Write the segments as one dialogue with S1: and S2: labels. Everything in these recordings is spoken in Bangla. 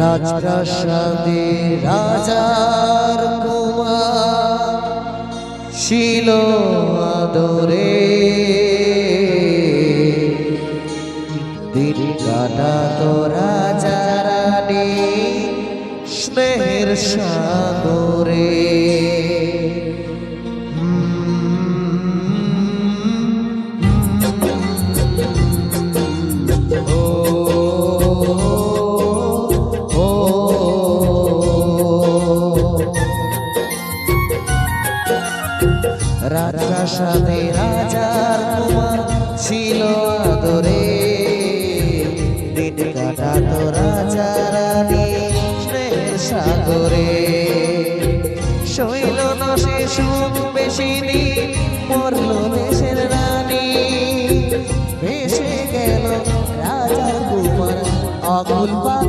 S1: রাজপ্রাসাদে রাজার কুমার ছিল আদরে দিন কাটাতো রাজা রানী স্নেহের সাগরে। রাজপ্রাসাদে রাজার কুমার ছিল আদরে। দিন কাটাতো রাজা রানী সাগরে শৈল না সুখ বেশি দিন মরল দেশের রানী। ভেসে গেল রাজার কুমার অকুল পাথারে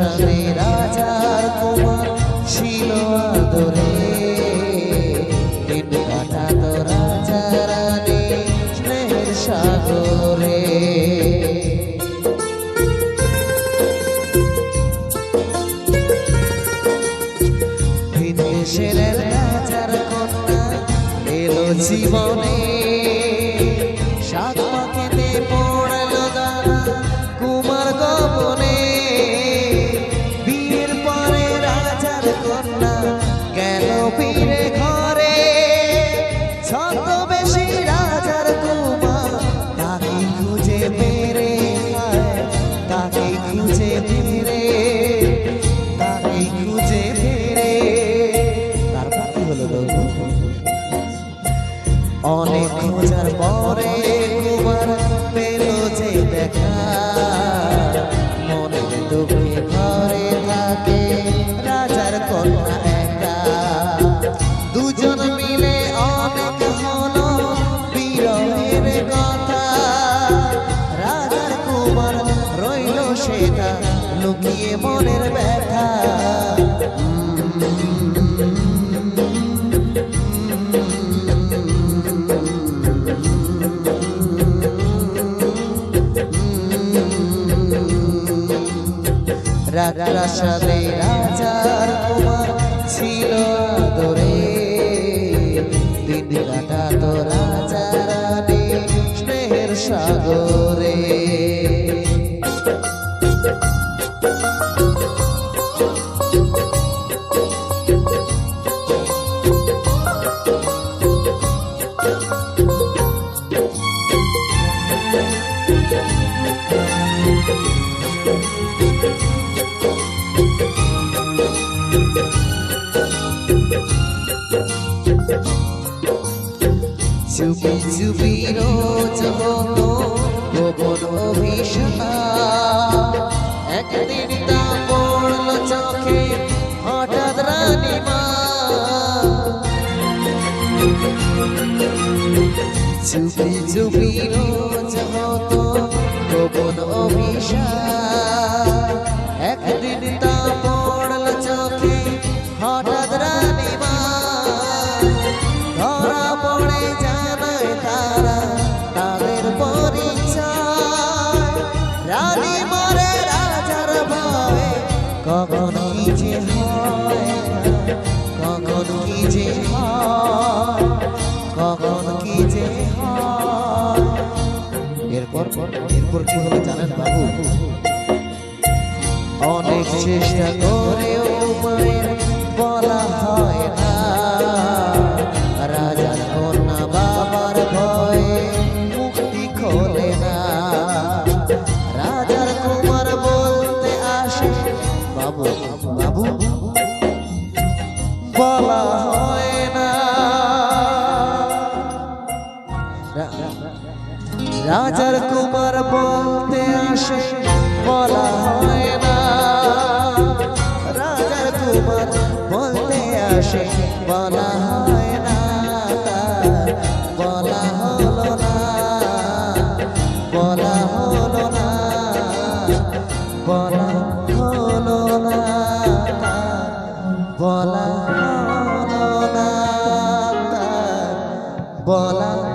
S1: রাজপ্রাসাদে রাজার কুমার ছিল আদরে। দিন কাটাত রাজা রানী স্নেহের সাগরে। বিদেশের রাজার এলো জীবনে। ফিরে ঘরে ছদ্মবেশী রাজার কুমার, তাকে খুঁজে তাকে খুঁজে পেরে তাকে খুঁজে পেরে তারপর কি হলো? অনেক খোঁজার পরে লুকিয়ে মনের ব্যথা। রাজপ্রাসাদে রাজার কুমার ছিল আদরে। দিন কাটাতো রাজা রানী স্নেহের সাগরে। চুপি চুপি রোজ হতো গোপন অভিশাপ একদিন তা পড়ল চোখে হঠাৎ রানী মা চুপি চুপি রোজ হতো গোপন অভিশাপ। কি যে হয় কখন কি যে এরপর এরপর কি হলো জানেন বাবু? অনেক চেষ্টা করেও বলা হয় না। রাজার কুমার বলতে আসে বলা হয় বলা